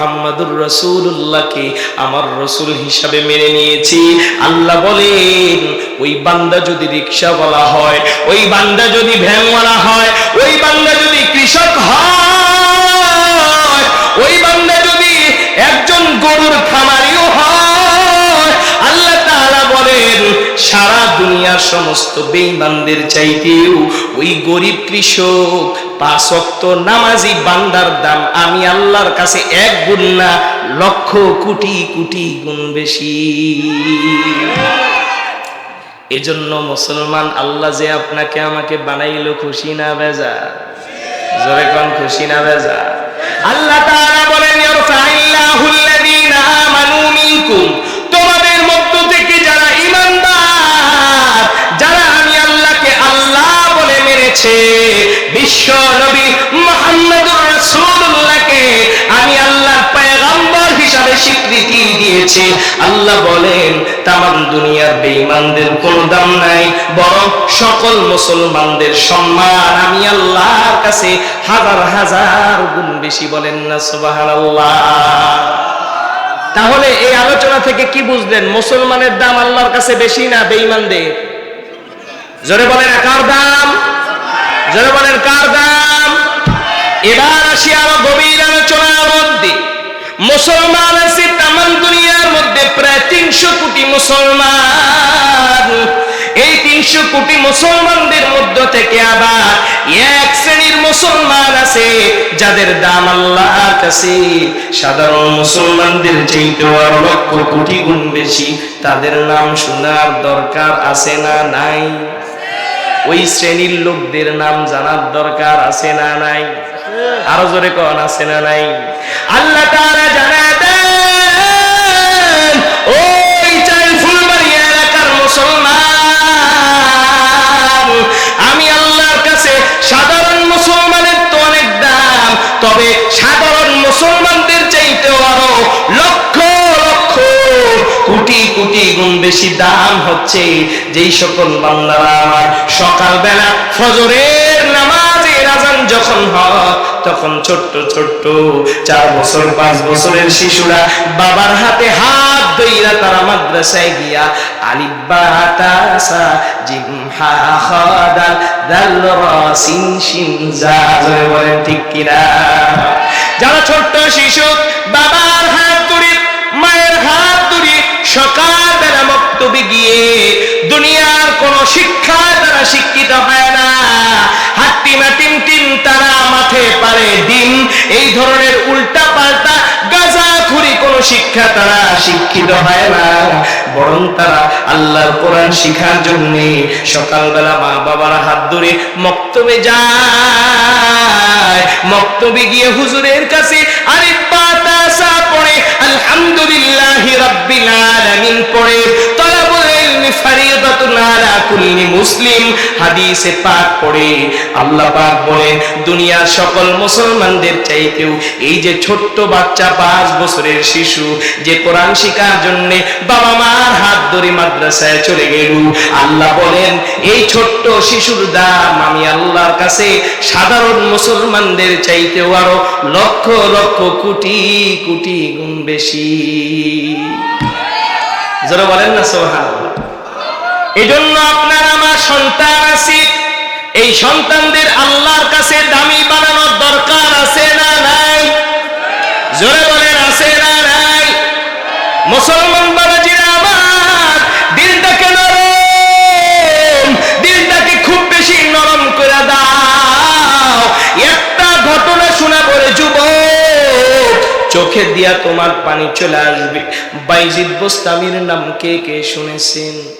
মোহাম্মদুর রসুল্লাহকে আমার রসুল হিসাবে মেনে নিয়েছি। আল্লাহ বলেন, ওই বান্দা যদি রিক্সাওয়ালা হয়, ওই বান্দা যদি ভ্যানওয়ালা হয়, ওই বান্দা যদি কৃষক হয়, ওই বান্দা যদি একজন গরুর খামারিও হয়, আল্লাহ তাআলা বলেন, সারা দুনিয়ার সমস্ত বেঈমানদের চাইতেও ওই গরিব কৃষক পাঁচ ওয়াক্ত নামাজি বান্দার দাম, আমি আল্লাহর কাছে এক গুণ না লক্ষ কোটি কোটি গুণ বেশি। এজন্য মুসলমান, আল্লাহ যে আপনাকে আমাকে বানাইলো খুশি না বেজা জোরে খুশি না বেজা আল্লাহ বলেন তোমাদের মধ্য থেকে যারা যারা আমি আল্লাহকে আল্লাহ বলে মেনেছে দিয়েছে। আল্লাহ বলেন, তামাম দুনিয়ার বেঈমানদের কোনো দাম নাই, বরং সকল মুসলমানদের সম্মান। আমি আল্লাহর কাছে হাজার হাজার গুণ বেশি বলেন না, সুবহানাল্লাহ। তাহলে এই আলোচনা থেকে কি বুঝলেন? মুসলমানের দাম আল্লাহর কাছে বেশি না বেঈমানদের? জোরে বলেন, কার দাম? জোরে বলেন, কার দাম? এবার আসি আরও গভীর আলোচনার মধ্যে। মুসলমান আছে মধ্যে প্রায় তিনশো কোটি মুসলমান। এই তিনশো কোটি মুসলমানদের মধ্য থেকে আবার এক শ্রেণির মুসলমান আছে, যাদের দাম আল্লাহর কাছে। সাধারণ মুসলমানদের চাইতে আর লক্ষ কোটি গুণ বেশি। তাদের নাম শোনার দরকার আছে না নাই? ওই শ্রেণির লোকদের নাম জানার দরকার আছে না নাই? আরও জোরে কন, আছে না নাই? আল্লাহ তাআলা মুসলমানদের চাইতেও আরও লক্ষ লক্ষ কোটি কোটি গুণ বেশি দাম হচ্ছে যেই সকল বান্দারা আমার সকালবেলা ফজরের আজান যখন হয়, তখন ছোট্ট ছোট্ট চার বছর, পাঁচ বছরের শিশুরা বাবার হাতে হাত দইরা তারা মাদ্রাসায় গিয়া আলিব্বা জিম হা খাদাল দাল রা, সিন শিন জোরে বলেন ঠিক কিনা? ধরনের উল্টা পাল্টা গাজা খুরি কোন শিক্ষা তারা শিক্ষিত হয় না। বরং তারা আল্লাহর কোরআন শিখার জন্য সকালবেলা মা বাবার হাত ধরে মক্তবে যায়। মক্তবে গিয়ে হুজুরের কাছে আরে বাতাসা পড়ে, আলহামদুলিল্লাহ রাব্বিল আলামিন পড়ে। মুসলিম হাদিসে পাক পড়ে। আল্লাহ পাক বলেন, দুনিয়ার সকল মুসলমানদের চাইতেও এই যে ছোট্ট বাচ্চা পাঁচ বছরের শিশু, যে কোরআন জন্য বাবা মার হাত ধরে মাদ্রাসায় চলে গেল। আল্লাহ বলেন, এই ছোট্ট শিশুর দাম আমি আল্লাহর কাছে সাধারণ মুসলমানদের চাইতেও আরও লক্ষ লক্ষ কোটি কোটি গুণ বেশি। যারা বলেন না এই জন্য আপনার আমার সন্তান আছে। এই সন্তানদের আল্লাহর কাছে দামি বানানোর দরকার আছে না নাই? জোরে বলেন, আছে না নাই? মুসলমান খুব বেশি নরম করে দাও। একটা ঘটনা চোখে দিয়া তোমার পানি চলে আসবে। বাইজিদ বোস্তামির নাম কে কে শুনেছেন?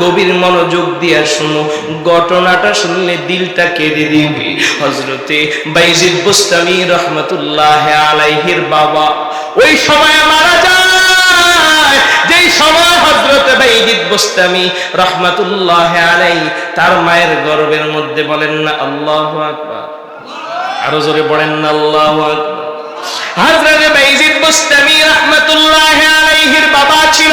গভীর মনোযোগ দিয়া শুনো। ঘটনাটা শুনলে দিলটা কেঁদে দিবে হজরতে বাইজিদ বুস্তামি রহমতুল্লাহ আলাইহির বাবা ওই সময় মারা যায়। তার মায়ের গর্ভের মধ্যে বলেন না, আল্লাহু আরও জোরে পড়েন না, আল্লাহু বাইজিদ বুস্তামি রাহমাতুল্লাহ বাবা ছিল।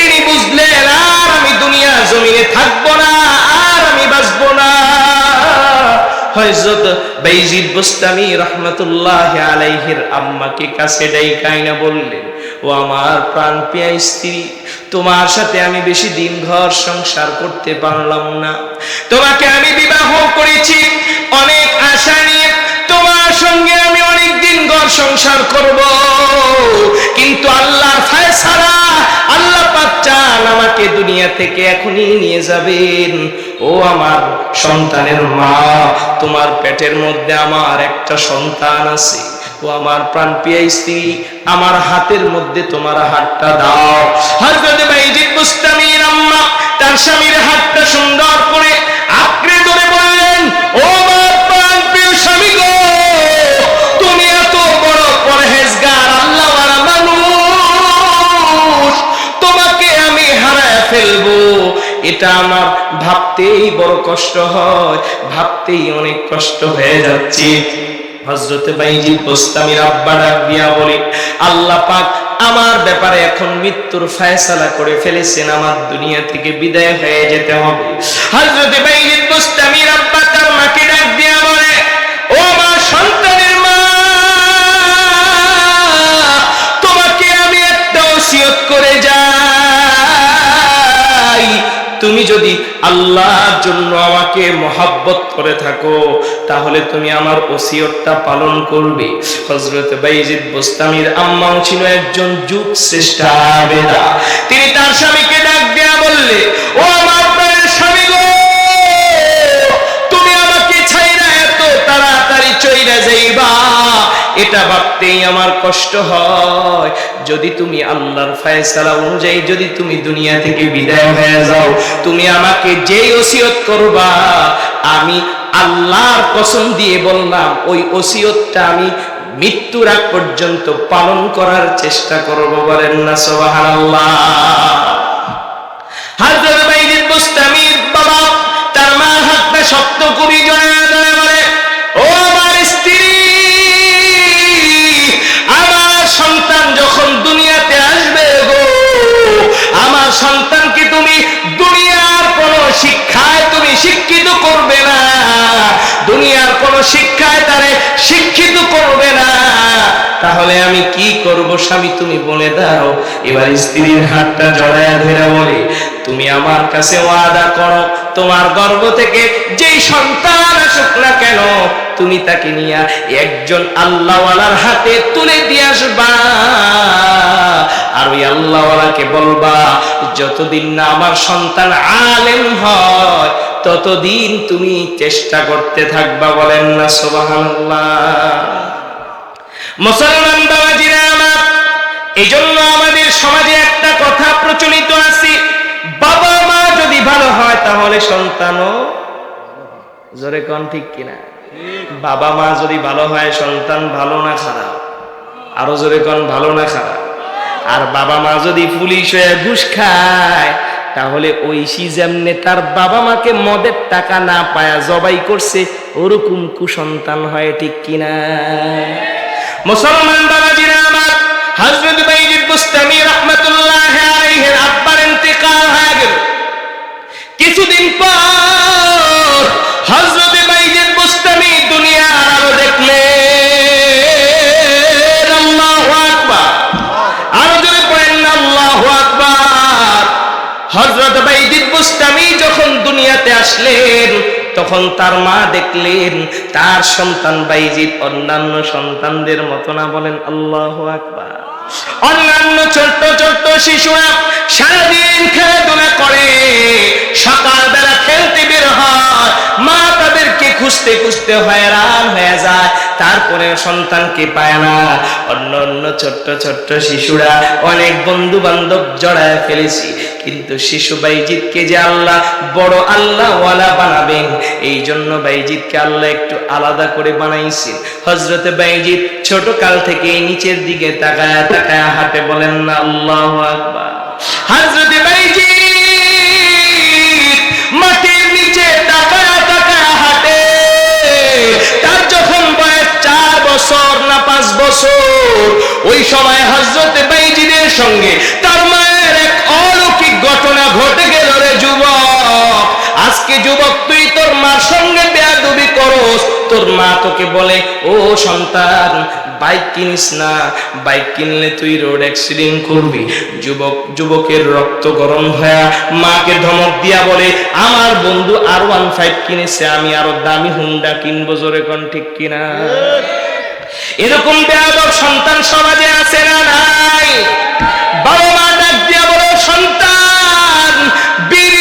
জমিনে থাকব না, আর আমি বাঁচবো না। আলাইহির আম্মাকে কাছে বললেন, ও আমার প্রাণ প্রিয়া স্ত্রী, তোমার সাথে আমি বেশি দিন ঘর সংসার করতে পারলাম না। তোমাকে আমি বিবাহ করেছি, অনেক আশা নিয়ে সঙ্গে আমি অনেক দিন ঘর সংসার করব। কিন্তু আল্লাহর ফায়সালা আল্লাহ পাক চান আমাকে দুনিয়া থেকে এখনই নিয়ে যাবেন। ও আমার সন্তানের মা, তোমার পেটের মধ্যে আমার একটা সন্তান আছে। ও আমার প্রাণ প্রিয় স্ত্রী, আমার হাতের মধ্যে তোমার হাতটা দাও। হযরত বাইজিদ মুস্তামির আম্মা তার স্বামীর হাতটা সুন্দর করে আঁকড়ে ধরে বললেন, ও এটা আমার ভাবতেই বড় কষ্ট হয়, ভাবতেই অনেক কষ্ট হয়ে যাচ্ছে। হজরতে বাইজি বস্তামির আব্বা ডাক দিয়া বলে, আল্লাহ পাক আমার ব্যাপারে এখন মৃত্যুর ফয়সালা করে ফেলেছেন, আমার দুনিয়া থেকে বিদায় হয়ে যেতে হবে। হজরতে বাইজি বস্তামির আব্বা যদি আল্লাহর জন্য আমাকে মহাব্বত করে থাকো, তাহলে তুমি আমার ওসিয়তটা পালন করবে। হজরত বাইজিদ বোস্তামির আম্মাও ছিল একজন যুগ শ্রেষ্ঠা তিনি তার স্বামীকে ডাক দেয়া বললে, ও এটা ভাবতেই আমার কষ্ট হয়। যদি তুমি আল্লাহর ফায়সালা অনুযায়ী যদি তুমি দুনিয়া থেকে বিদায় হয়ে যাও, তুমি আমাকে যেই ওসিয়ত করবা, আমি আল্লাহর কসম দিয়ে বললাম, ওই ওসিয়তটা আমি মৃত্যুর আগ পর্যন্ত পালন করার চেষ্টা করব বলেন না, সুবহানাল্লাহ। হাজরত বাবা, তার মা হাতটা শক্ত করি জড়ায় সন্তানকে তুমি? দুনিয়ার কোন শিক্ষায় তুমি শিক্ষিত করবে না। দুনিয়ার কোন শিক্ষায় তারে শিক্ষিত করবে না। তাহলে আমি কি করব স্বামী, তুমি বলে দাও। এবার স্ত্রীর হাতটা জড়ায় ধরে বলে, তুমি আমার কাছে ওয়াদা করো। তোমার গর্ব থেকে যেই সন্তান তুমি তাকে নিয়ে একজন আল্লাহওয়ালার হাতে তুলে দিয়ে আসবা। আর ওই আল্লাহওয়ালাকে বলবা, যতদিন না আমার সন্তান আলেম হয়, ততদিন তুমি চেষ্টা করতে থাকবা। বলেন না, সুবহানাল্লাহ। মুসলমান বাবাজিরা আমার এই জন্য আমাদের সমাজে একটা কথা প্রচলিত আছে বাবা মা যদি ভালো হয় তাহলে সন্তানও জোরে কন ঠিক কিনা? বাবা মা যদি ভালো হয়, সন্তান ভালো না খারাপ? আরও জোরে কন ভালো না খারাপ? আর বাবা মা যদি পুলিশ হয়ে ঘুষ খায়, তাহলে ঐশী যেমনে তার বাবা মাকে মদের টাকা না পায়া জবাই করছে, ওরকম কুসন্তান হয় ঠিক কিনা? মুসলমান বাবাজিরা আমার হযরত বাইজিদ বুস্তামি রাহমাতুল্লাহ আলাইহির আব্বার ইন্তেকাল হয়ে গেল। কিছুদিন পর হযরত বাইজিদ বুস্তামি যখন দুনিয়াতে আসলেন, তখন তার মা দেখলেন, তার সন্তান বাইজিদ অন্যান্য সন্তানদের মতো না বলেন আল্লাহ আকবার। অন্যান্য ছোট্ট ছোট্ট শিশুরা সারাদিন খেলাধুলা করে, সকালবেলা খেলতে বের হয়, মা তাদেরকে খুঁজতে খুঁজতে হয়রান হয়ে যায়। তারপরে সন্তানকে পায় না। অন্য অন্য ছোট্ট ছোট্ট শিশুরা অনেক বন্ধু বান্ধব জড়ায় ফেলেছি। কিন্তু শিশু বাইজিৎকে যে আল্লাহ বড় আল্লাহ ওয়ালা বানাবেন এই জন্য বাইজিৎকে আল্লাহ একটু আলাদা করে বানাইছেন। হজরতে বাইজিৎ ছোট কাল থেকে নিচের দিকে তাকায় তাকায় হাতে বলেন না আল্লাহ আকবার। হজরতে মা তোকে বলে, ও সন্তান, বাইক কিনিস না। বাইক কিনলে তুই রোড অ্যাক্সিডেন্ট করবি। যুবক, যুবকের রক্ত গরম হয়ে মাকে ধমক দিয়া বলে, আমার বন্ধু আর ওয়ান ফাইভ কিনেছে, আমি আরও দামি হুন্ডা কিনবো জোরে কোন, ঠিক কিনা? এরকম বেয়াদব সন্তান সমাজে আছে না নাই? বাবা মা ডাক দিয়া বলো, সন্তান বিড়িতে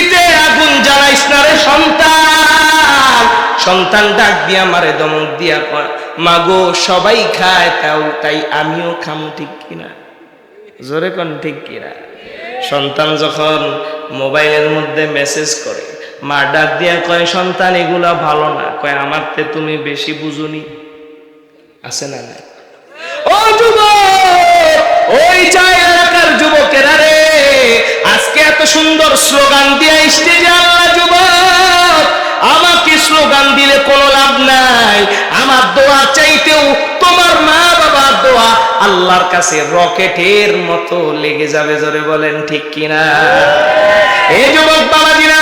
সন্তান ডাক দিয়া মারে দমক দিয়া মাগো, সবাই খায় তাও, তাই আমিও খাম ঠিক কিনা? জোরে কোন ঠিক কিনা? সন্তান যখন মোবাইলের মধ্যে মেসেজ করে, মা ডাক দিয়া কয়, সন্তান, এগুলা ভালো না। কয়, আমার তে তুমি বেশি বুঝুনি। আছে না নাই? ও যুবক, ওই চাই এলাকার যুবকেরা রে, আজকে এত সুন্দর স্লোগান দিয়ে স্টেজে স্লোগান দিলে কোনো লাভ নাই। আমার দোয়া চাইতেও তোমার মা বাবার দোয়া আল্লাহর কাছে রকেটের মতো লেগে যাবে, জোরে বলেন ঠিক কিনা? এই যুবক বাবাজিরা